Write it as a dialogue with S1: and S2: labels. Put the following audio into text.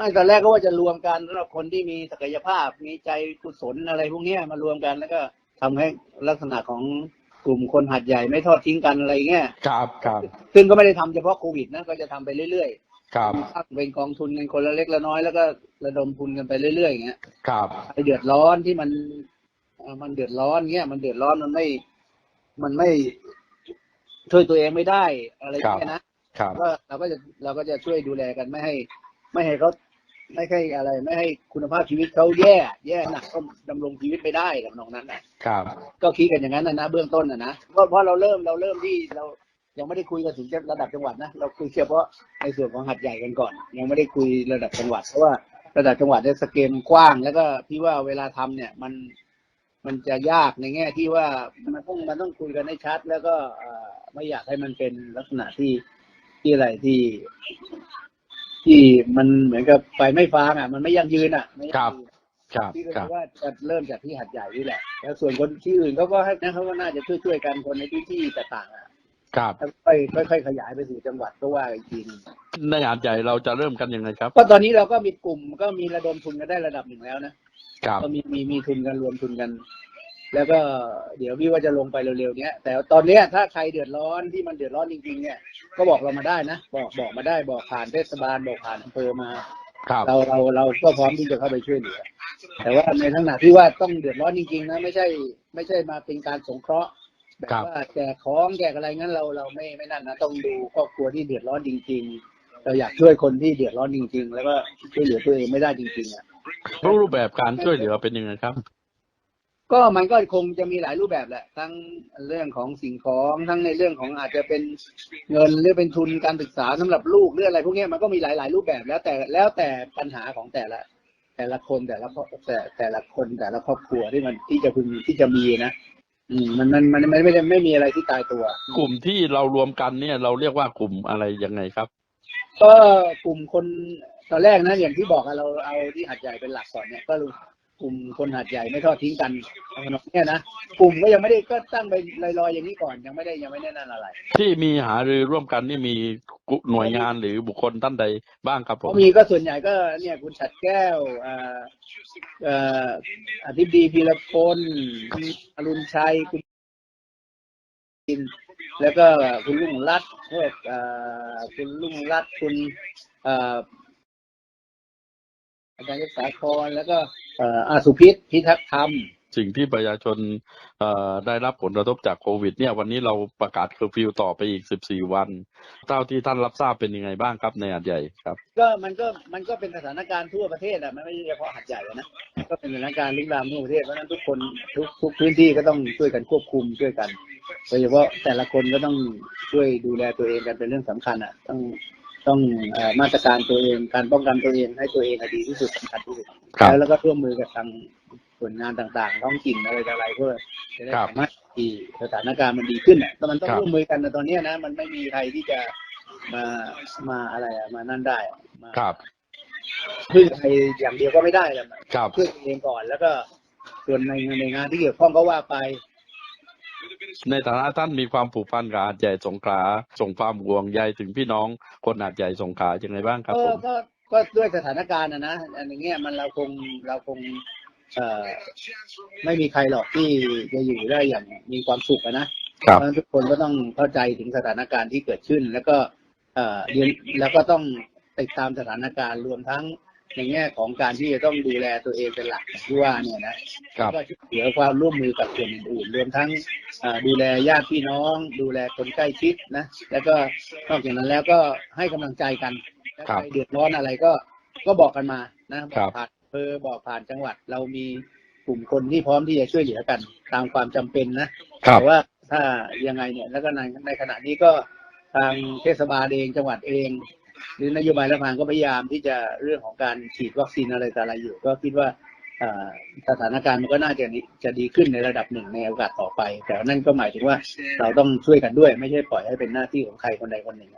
S1: ไม่ตอนแรกก็ว่าจะรวมกันสำหรับคนที่มีศักยภาพ มีใจกุศลอะไรพวกเนี้ยมารวมกันแล้วก็ทำให้ลักษณะของกลุ่มคนหัดใหญ่ไม่ทอดทิ้งกันอะไรเงี้ย
S2: ครับครับ
S1: ซึ่งก็ไม่ได้ทำเฉพาะโควิดนะก็จะทำไปเรื่อย
S2: ครับ
S1: ๆตั้งเป็นกองทุนกันคนละเล็กละน้อยแล้วก็ระดมทุนกันไปเรื่อยๆอย่างเงี้ย
S2: ครับ
S1: ไอเดือดร้อนที่มันเอ่อมันเดือดร้อนเงี้ยมันเดือดร้อนมันไม่มันไม่ช่วยตัวเองไม่ได้อะไรอย่างเงี้ยนะ
S2: ครับ
S1: ก็เราก็จะเราก็จะช่วยดูแลกันไม่ให้ ไม่ให้เขา ไม่ให้อะไร ไม่ให้คุณภาพชีวิตเขาแย่ แย่หนักก็ดำรงชีวิตไม่ได้กับน้องนั้นนะครับก็คิดกันอย่างนั้นนะนะเบื้องต้นนะนะเพราะเพราะเราเริ่มเราเริ่มที่เรายังไม่ได้คุยกันถึงระดับจังหวัดนะเราคุยเฉพาะในส่วนของหัดใหญ่กันก่อน ยังไม่ได้คุยระดับจังหวัดเพราะว่าระดับจังหวัดเนี่ยสเกลกว้างแล้วก็พี่ว่าเวลาทำเนี่ยมันมันจะยากในแง่ที่ว่ามันต้องมันต้องคุยกันให้ชัด แล้วก็เอ่อไม่อยากให้มันเป็นลักษณะที่ที่อะไรที่ ที่มันเหมือนกับไฟไม่ฟางอะ มันไม่ยั่งยืนอะไม่ยั่งยืน
S2: ครับ
S1: พี่ก็
S2: ครั
S1: คิ
S2: บ
S1: ดว่าจะเริ่มจากที่หัดใหญ่นี่แหละ แล้วส่วนคนที่อื่นเขาก็ให้นะเขาก็น่าจะช่วยช่วยๆกันคนในพื้นที่ต่างๆอะ
S2: ครับ
S1: แล้วค่อยค่อยๆขยายไปสู่จังหวัดก็ว่าอีกทีหนึง
S2: ในหาดใหญ่เราจะเริ่มกันยังไงครับ
S1: ก็ตอนนี้เราก็มีกลุ่มก็มีระดมทุนกันได้ระดับหนึ่งแล้วนะครับ ก็มีมีมีทุนกันรวมทุนกัน แล้วก็เดี๋ยวพี่ว่าจะลงไปเร็วๆเนี้ยแต่ตอนเนี้ยถ้าใครเดือดร้อนที่มันเดือดร้อนจริงๆเนี่ย ก็บอกเรามาได้นะ บอกบอกมาได้บอกผ่านเทศบาลบอกผ่านอำเภอมา
S2: ครับ
S1: เราเราเราก็พร้อมที่จะเข้าไปช่วยเหลือแต่ว่าในทั้งหนาที่ว่าต้องเดือดร้อนจริงๆนะไม่ใช่ ไม่ใช่มาเป็นการสงเคราะห์แบบ
S2: ครับ
S1: ว่าแจกของแจกอะไรงั้นเราเราไม่ไม่นั่นนะต้องดูครอบครัวที่เดือดร้อนจริง ๆ เราอยากช่วยคนที่เดือดร้อนจริง ๆ แล้วก็ช่วยเหลือตัวเองไม่ได้จริงๆอะ
S2: รูปแบบการช่วยเหลือเป็นยังไงครับ
S1: ก็มันก็คงจะมีหลายรูปแบบแหละ ทั้งเรื่องของสิ่งของทั้งในเรื่องของอาจจะเป็นเงินหรือเป็นทุนการศึกษาสำหรับลูกหรืออะไร พวกเนี้ยมันก็มีหลาย ๆ รูปแบบแล้วแต่แล้วแต่ปัญหาของแต่ละ แต่ละคนแต่ละครอบแต่แต่ละคนแต่ละครอบครัวที่มันที่จะพึงที่จะมีนะอืมมันมันมันมันไม่ได้ไม่มีอะไรที่ตายตัว
S2: กลุ่มที่เรารวมกันเนี่ย เราเรียกว่ากลุ่มอะไรยังไงครับ
S1: ก็กลุ่มคนตอนแรกนะอย่างที่บอกอะเราเอาที่หัดใหญ่เป็นหลักก่อนเนี่ยก็ กลุ่มคนหัดใหญ่ไม่ทอดทิ้งกันเอาขนมเนี่ยนะกลุ่มก็ยังไม่ได้ก็ตั้งไปลอยๆอย่างนี้ก่อนยังไม่ได้ยังไม่ได้นั่นอะไร
S2: ที่มีหารือร่วมกันนี่มีหน่วยงานหรือบุคคลท่านใดบ้างครับผ
S1: เพ
S2: ม
S1: ราะมีก็ส่วนใหญ่ก็เนี่ยคุณฉัดแก้วเอ่อเอ่ออธิบดีพีรพลคุณอรุณชัยคุณกินแล้วก็คุณลุงรัตน์พวกเอ่อคุณลุงรัตน์คุณเอ่ออาจารย์ยศสาครแล้วก็เอ่ออาสุพิษพิทักษ์ธรรม
S2: สิ่งที่ประชาชนเอ่อได้รับผลกระทบจากโควิด เนี่ย วันนี้เราประกาศเคอร์ฟิวต่อไปอีก 14 วัน เท่าที่ท่านรับทราบเป็นยังไงบ้างครับในหาดใหญ่ครับ
S1: ก็มันก็มันก็เป็นสถานการณ์ทั่วประเทศอะมันไม่ใช่เฉพาะหัดใหญ่อะนะก็เป็นสถานการณ์ลุกลามทั่วประเทศเพราะฉะนั้นทุกคนทุกทุกพื้นที่ก็ต้องช่วยกันควบคุมช่วยกันโดยเฉพาะแต่ละคนก็ต้องช่วยดูแลตัวเองกันเป็นเรื่องสำคัญอะต้อง ต้องเอ่อมาตรการตัวเองการป้องกันตัวเองให้ตัวเองอะดีที่สุดสำคัญที่สุด
S2: ครับ
S1: แล้วแล้วก็ร่วมมือกับทางส่วนงานต่างๆ ท้องถิ่นอะไรต่ออะไรเพื่อจะได้
S2: ครับ
S1: สามารถที่สถานการณ์มันดีขึ้นอะแต่มันต้อง
S2: ครับ
S1: ร่วมมือกันนะตอนเนี้ยนะ มันไม่มีใครที่จะมามาอะไรอะมานั่นได้อะมา
S2: ครับ
S1: พึ่งใครอย่างเดียวก็ไม่ได้แหละ
S2: ครับ
S1: พึ่งตัวเองก่อนแล้วก็ส่วนในในงานที่เกี่ยวข้องก็ว่าไป
S2: ในฐานะท่านมีความผูกพันกับหาดใหญ่สงขลาส่งความห่วงใยถึงพี่น้องคนหาดใหญ่สงขลายังไงบ้างครับ
S1: เอ
S2: ผ
S1: อ
S2: ม
S1: ก็ก็ด้วยสถานการณ์นะนะอันอย่างเงี้ยมันเราคงเราคงเอ่อไม่มีใครหรอกที่จะอยู่ได้อย่างมีความสุขอะนะ
S2: ครับ
S1: เพราะฉะนั้นทุกคนก็ต้องเข้าใจถึงสถานการณ์ที่เกิดขึ้น แล้วก็เอ่อเรียนแล้วก็ต้องติดตามสถานการณ์รวมทั้ง ในแง่ของการที่จะต้องดูแลตัวเองเป็นหลักอย่างที่ว่าเนี่ยนะครับแล้วก็ช่วยเหลือความร่วมมือกับส่วนอื่นๆรวมทั้งเอ่อดูแลญาติพี่น้อง ดูแลคนใกล้ชิดนะ แล้วก็นอกจากนั้นแล้วก็ให้กำลังใจกันถ้า
S2: ครับ
S1: ใครเดือดร้อนอะไรก็ก็บอกกันมานะบ
S2: ครั
S1: อบกผ่านอำเภอบอกผ่านจังหวัด เรามีกลุ่มคนที่พร้อมที่จะช่วยเหลือกัน ตามความจำเป็นนะ
S2: ครับ
S1: แต่ว่าถ้ายังไงเนี่ยแล้วก็ในในขณะนี้ก็ทางเทศบาลเองจังหวัดเอง หรือนโยบายรัฐบาลก็พยายามที่จะเรื่องของการฉีดวัคซีนอะไรต่ออะไรอยู่ ก็คิดว่าสถานการณ์มันก็น่าจะดีจะดีขึ้นในระดับหนึ่งในโอกาสต่อไป แต่นั่นก็หมายถึงว่าเราต้องช่วยกันด้วย ไม่ใช่ปล่อยให้เป็นหน้าที่ของใครคนใดคนหนึ่ง